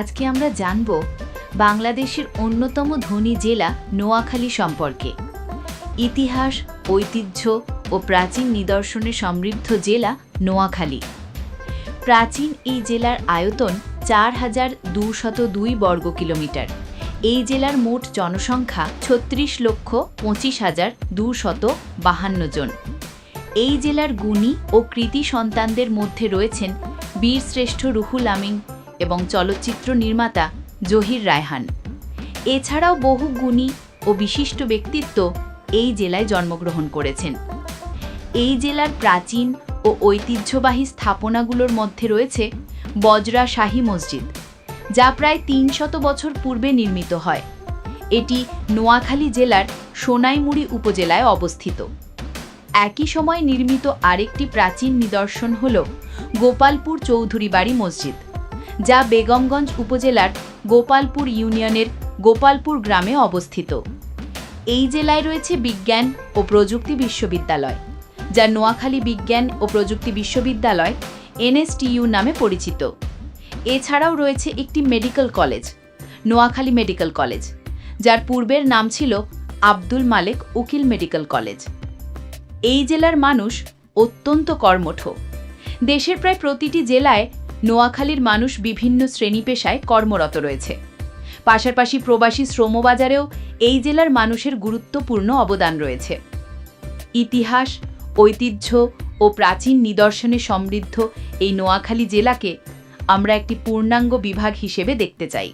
আজকে আমরা জানব বাংলাদেশের অন্যতম ধনী জেলা নোয়াখালী সম্পর্কে। ইতিহাস, ঐতিহ্য ও প্রাচীন নিদর্শনে সমৃদ্ধ জেলা নোয়াখালী। প্রাচীন এই জেলার আয়তন চার হাজার দুশত দুই বর্গ কিলোমিটার। এই জেলার মোট জনসংখ্যা ছত্রিশ লক্ষ পঁচিশ হাজার দুশত বাহান্ন জন। এই জেলার গুণী ও কৃতি সন্তানদের মধ্যে রয়েছেন বীরশ্রেষ্ঠ রুহুল আমিন এবং চলচ্চিত্র নির্মাতা জহির রায়হান। এছাড়াও বহু গুণী ও বিশিষ্ট ব্যক্তিত্ব এই জেলায় জন্মগ্রহণ করেছেন। এই জেলার প্রাচীন ও ঐতিহ্যবাহী স্থাপনাগুলোর মধ্যে রয়েছে বজরা শাহী মসজিদ, যা প্রায় তিনশত বছর পূর্বে নির্মিত হয়। এটি নোয়াখালী জেলার সোনাইমুড়ি উপজেলায় অবস্থিত। একই সময় নির্মিত আরেকটি প্রাচীন নিদর্শন হল গোপালপুর চৌধুরী বাড়ি মসজিদ। যা বেগমগঞ্জ উপজেলার গোপালপুর ইউনিয়নের গোপালপুর গ্রামে অবস্থিত। এই জেলায় রয়েছে বিজ্ঞান ও প্রযুক্তি বিশ্ববিদ্যালয়, যা নোয়াখালী বিজ্ঞান ও প্রযুক্তি বিশ্ববিদ্যালয়, এনএসটিইউ নামে পরিচিত। এছাড়াও রয়েছে একটি medical college, Noakhali medical college, যার পূর্বের নাম ছিল আব্দুল মালেক উকিল মেডিকেল কলেজ। এই জেলার মানুষ অত্যন্ত কর্মঠ। দেশের প্রায় প্রতিটি জেলায় নোয়াখালীর মানুষ বিভিন্ন শ্রেণি পেশায় কর্মরত রয়েছে। পাশাপাশি প্রবাসী শ্রমবাজারেও এই জেলার মানুষের গুরুত্বপূর্ণ অবদান রয়েছে। ইতিহাস, ঐতিহ্য ও প্রাচীন নিদর্শনে সমৃদ্ধ এই নোয়াখালী জেলাকে আমরা একটি পূর্ণাঙ্গ বিভাগ হিসেবে দেখতে চাই।